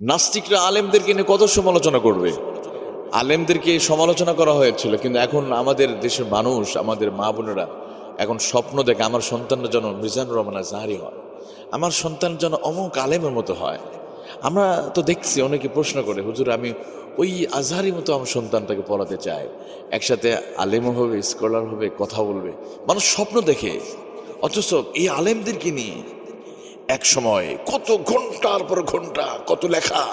নাস্তিকরা আলেমদেরকে নিয়ে কত সমালোচনা করবে? আলেমদেরকে সমালোচনা করা হয়েছিল, কিন্তু এখন আমাদের দেশের মানুষ, আমাদের মা বোনেরা এখন স্বপ্ন দেখে আমার সন্তানরা যেন মিজানুর রহমান জাহারি হয়। আমার সন্তান যেন অমুক আলেমের মতো হয়। আমরা তো দেখছি, অনেকে প্রশ্ন করে, হুজুর, আমি ওই আজহারি মতো আমার সন্তানটাকে পড়াতে চাই। একসাথে আলেমও হবে, স্কলার হবে, কথা বলবে। মানুষ স্বপ্ন দেখে। অথচ এই আলেমদেরকে নিয়ে এক সময় কত ঘণ্টার পর ঘণ্টা, কত লেখা,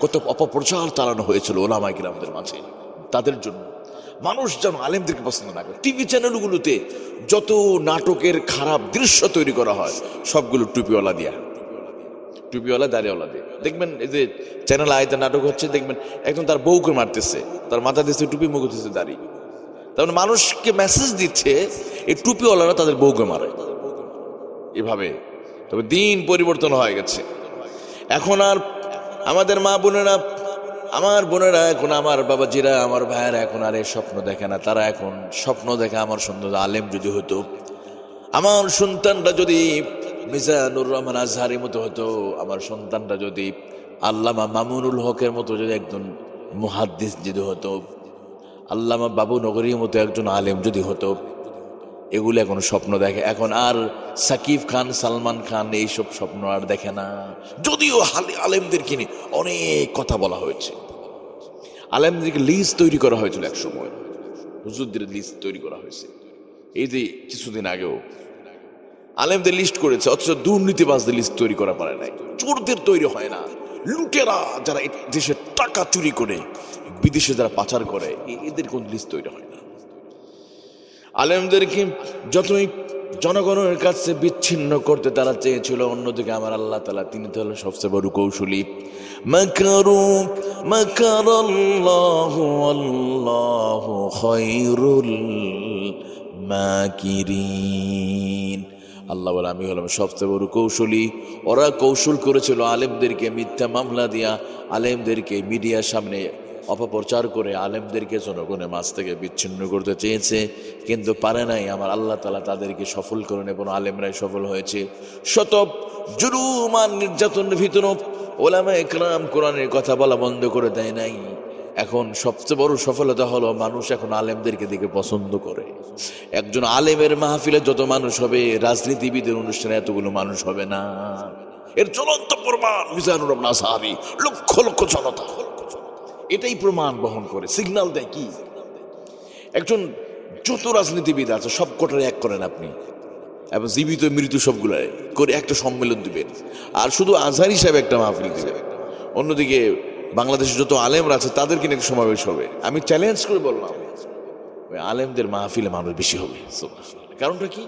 কত অপপ্রচার চালানো হয়েছিল ওলামাই গ্রামদের মাঝে। তাদের জন্য মানুষ যেন আলেমদেরকে পছন্দ না করে। টিভি চ্যানেলগুলোতে যত নাটকের খারাপ দৃশ্য তৈরি করা হয়, সবগুলো টুপিওয়ালা দিয়া। টুপিওয়ালা, দাড়িওয়ালা দিয়ে। দেখবেন এই যে চ্যানেল আয়তে নাটক হচ্ছে, দেখবেন একদম তার বউকে মারতেছে, তার মাথা দিচ্ছে টুপি মুখ দিচ্ছে দাড়ি। তার মানে মানুষকে মেসেজ দিচ্ছে, এই টুপিওয়ালারা তাদের বউকে মারে। এভাবে তবে দিন পরিবর্তন হয়ে গেছে। এখন আর আমাদের মা বোনেরা, আমার বোনেরা এখন, আমার বাবাজিরা, আমার ভাইয়েরা এখন আর এই স্বপ্ন দেখে না। তারা এখন স্বপ্ন দেখে আমার সুন্দর আলেম যদি হতো, আমার সন্তানটা যদি মিজানুর রহমান আজহারের মতো হতো, আমার সন্তানরা যদি আল্লামা মামুনুল হকের মতো যদি একজন মুহাদ্দিস যদি হতো, আল্লামা বাবু নগরীর মতো একজন আলেম যদি হতো এগুলো এখন স্বপ্ন দেখে। এখন আর সাকিব খান, সালমান খান এইসব স্বপ্ন আর দেখে না। যদিও হালে আলেমদেরকে নিয়ে অনেক কথা বলা হয়েছে। আলেমদেরকে লিস্ট তৈরি করা হয়েছিল এক সময় হুজুরদের লিস্ট তৈরি করা হয়েছে। এই যে কিছুদিন আগেও আলেমদের লিস্ট করেছে, অথচ দুর্নীতিবাজদের লিস্ট তৈরি করা পারে নাই। চোরদের তৈরি হয় না। লুটেরা যারা দেশের টাকা চুরি করে, বিদেশে যারা পাচার করে এদের কোন লিস্ট তৈরি হয় আলেমদেরকে যতই জনগণের কাছে বিচ্ছিন্ন করতে তারা চেয়েছিল, অন্যদিকে আমার আল্লাহ তালা তিনি তো হলেন সবচেয়ে বড় কৌশলী। মাকারু, মাকারাল্লাহু আল্লাহু মাকিরিন। আল্লাহ বলে, আমি হলাম সবচেয়ে বড় কৌশলী। ওরা কৌশল করেছিল আলেমদেরকে মিথ্যা মামলা দিয়া, আলেমদেরকে মিডিয়ার সামনে অপপ্রচার করে আলেমদেরকে জনগণের মাছ থেকে বিচ্ছিন্ন করতে চেয়েছে, কিন্তু পারে নাই। আমার আল্লাহ তালা তাদেরকে সফল করেন এবং আলেমরাই সফল হয়েছে। শত জুলুমান নির্যাতনের ভিতর ওলামা একরাম কোরআনের কথা বলা বন্ধ করে দেয় নাই। এখন সবচেয়ে বড় সফলতা হলো মানুষ এখন আলেমদেরকে দেখে পছন্দ করে। একজন আলেমের মাহফিলে যত মানুষ হবে, রাজনীতিবিদের অনুষ্ঠানে এতগুলো মানুষ হবে না। এর চলন্ত প্রমাণ মিজানুর রহমান সাহাবি লক্ষ লক্ষ জনতা। এটাই প্রমাণ বহন করে। সিগন্যাল দেয় কি? একজন যত রাজনীতিবিদ আছে, সব কটারে এক করেন আপনি। এবং জীবিত মৃত সবগুলো করে একটা সম্মেলন দিবেন। আর শুধু আজহার হিসাবে একটা মাহফিল দিবেন। অন্যদিকে বাংলাদেশে যত আলেমরা আছে, তাদেরকে একটা সমাবেশ হবে। আমি চ্যালেঞ্জ করে বললাম, ওই আলেমদের মাহফিলে মানুষ বেশি হবে। কারণটা কি?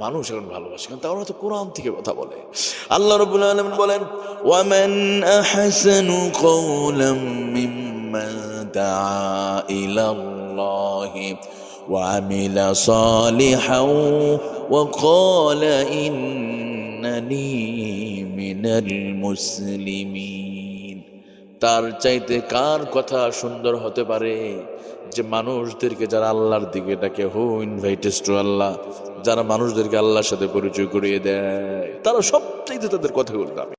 মানুষ এখন ভালোবাসে। কারণ তারা তো কোরআন থেকে কথা বলে। আল্লাহ রবুল আলমিন বলেন, ওয়ামেন আহসানু কৌলম মিম্মান দাআ ইলাল্লাহি ওয়া আমিলা সালিহাও ওয়া ক্বালা ইন্নানি মিনাল মুসলিমিন. তার চাইতে কার কথা সুন্দর হতে পারে? যে মানুষদেরকে যারা আল্লাহর দিকে ডাকে, হো ইনভাইটেস টু আল্লাহ। যারা মানুষদেরকে আল্লাহর সাথে পরিচয় করিয়ে দেয়, তারা সবচাইতে তাদের কথা দামি